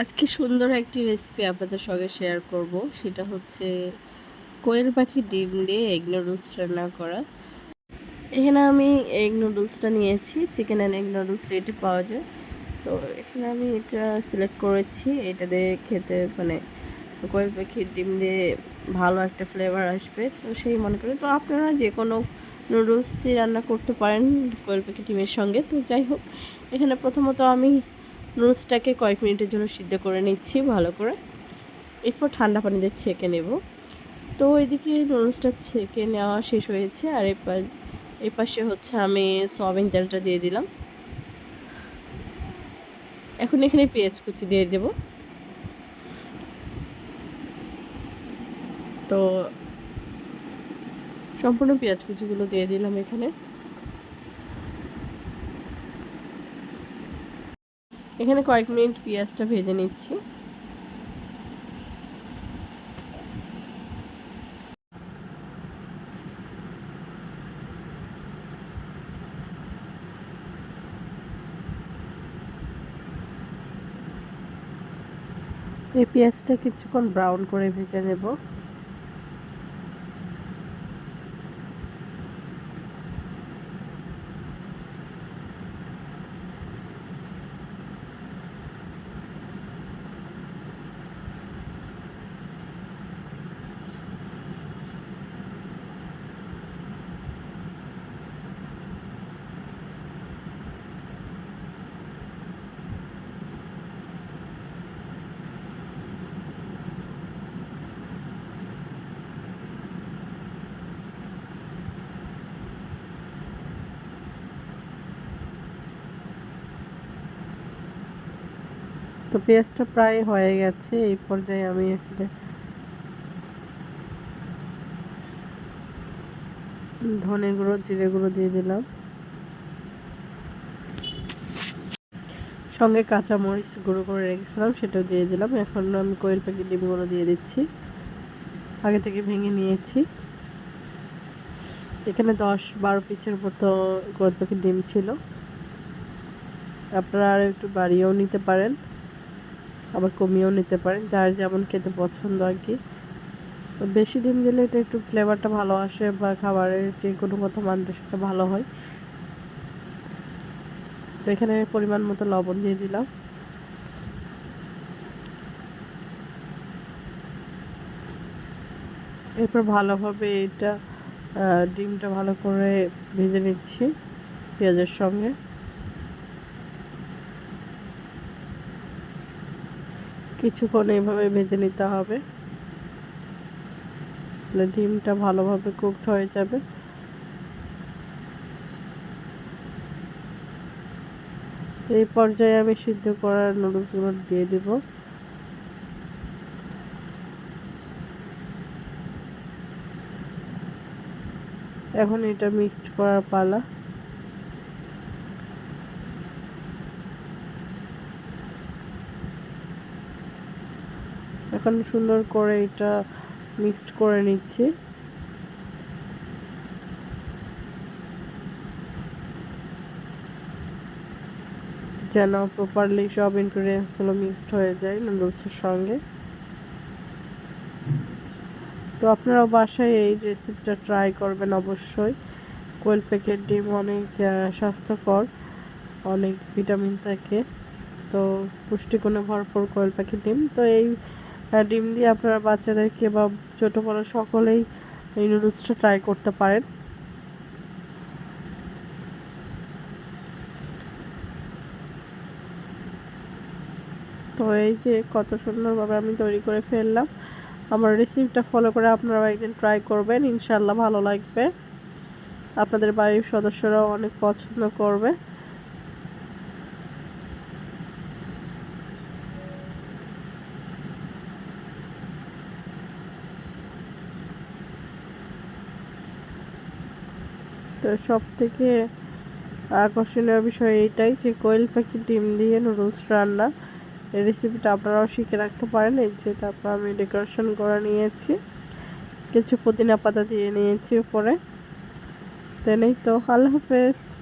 আজকে সুন্দর একটি রেসিপি আপনাদের সঙ্গে শেয়ার করব। সেটা হচ্ছে কোয়েল পাখি ডিম দিয়ে এগ নুডলস রান্না করা। এখানে আমি এগ নুডলসটা নিয়েছি চিকেন অ্যান্ড এগ নুডলস রেটে পাওয়া যায়। তো এখানে আমি এটা সিলেক্ট করেছি, এটা দিয়ে খেতে মানে কোয়েল পাখির ডিম দিয়ে ভালো একটা ফ্লেভার আসবে। তো সেই মনে করি তো আপনারা যে কোনো নুডলসই রান্না করতে পারেন কোয়েল পাখি ডিমের সঙ্গে। তো যাই হোক, এখানে প্রথমত আমি নুডলসটাকে কয়েক মিনিটের জন্য সিদ্ধ করে নিচ্ছি, ভালো করে। এরপর ঠান্ডা পানিতে ছেঁকে নেব। তো এদিকে নুডলসটা ছেঁকে নেওয়া শেষ হয়েছে, আর এবার এই পাশে হচ্ছে আমি সয়াবিন তেলটা দিয়ে দিলাম। এখন এখানে পেঁয়াজ কুচি দিয়ে দেব। তো সম্পূর্ণ পেঁয়াজ কুচিগুলো দিয়ে দিলাম এখানে। এখানে কয়েক মিনিট পেঁয়াজটা ভেজে নিচ্ছি। এই পেঁয়াজটা কিছুক্ষণ ব্রাউন করে ভেজে নেব। তো পেঁয়াজটা প্রায় হয়ে গেছে, এই পর্যায়ে আমি এখানে ধনে গুঁড়ো, জিরে গুঁড়ো দিয়ে দিলাম। সঙ্গে কাঁচা মরিচ গুঁড়ো করে রেখেছিলাম, সেটাও দিয়ে দিলাম। এখন আমি কোয়েল পাখি ডিমগুলো দিয়ে দিচ্ছি। আগে থেকে ভেঙে নিয়েছি। এখানে দশ বারো পিসের মতো কোয়েল পাখির ডিম ছিল। আপনারা আর একটু বাড়িয়েও নিতে পারেন। আবার কমিয়েও নিতে পারেন, যার যেমন খেতে পছন্দ আর কি। তো বেশি ডিম দিলে এটা একটু ফ্লেভারটা ভালো আসে বা খাবারের যে কোনো মতো মানটা সেটা ভালো হয়। তো এখানে পরিমাণ মতো লবণ দিয়ে দিলাম। এরপর ভালোভাবে এটা ডিমটা ভালো করে ভেজে নিচ্ছি পেঁয়াজের সঙ্গে। কিছুক্ষণ এইভাবে ভেজে নিতে হবে। ডিমটা ভালোভাবে কুকড হয়ে যাবে। এই পর্যায়ে আমি সিদ্ধ করা নুডলসগুলো দিয়ে দিব। এখন এটা মিক্সড করার পালা। এখন সুন্দর করে এটা মিক্সড করে নিচ্ছি। যেন প্রপারলি সব ইনগ্রিডিয়েন্টসগুলো মিক্সড হয়ে যায় নুডলসের সঙ্গে। তো আপনারাও বাসায় এই রেসিপিটা ট্রাই করবেন অবশ্যই। কোয়েল প্যাকেট ডিম অনেক স্বাস্থ্যকর, অনেক ভিটামিন থাকে। তো পুষ্টিগুণে ভরপুর কোয়েল পাখি ডিম। তো এই ডিম দিয়ে আপনারা বাচ্চাদেরকে বা ছোটো বড়ো সকলেই এই নুডলসটা ট্রাই করতে পারেন। তো এই যে কত সুন্দরভাবে আমি তৈরি করে ফেললাম। আমার রেসিপিটা ফলো করে আপনারা একদিন ট্রাই করবেন ইনশাল্লাহ ভালো লাগবে। আপনাদের বাড়ির সদস্যরাও অনেক পছন্দ করবে। তো সব থেকে আকর্ষণীয় বিষয় এটাই যে কোয়েল পাখি ডিম দিয়ে নুডলস রান্না। এই রেসিপিটা আপনারাও শিখে রাখতে পারেন। এই যে তারপর আমি ডেকোরেশন করে নিয়েছি। কিছু পুদিনা পাতা দিয়ে নিয়েছি উপরে। তেনেই তো, আল্লাহ হাফেজ।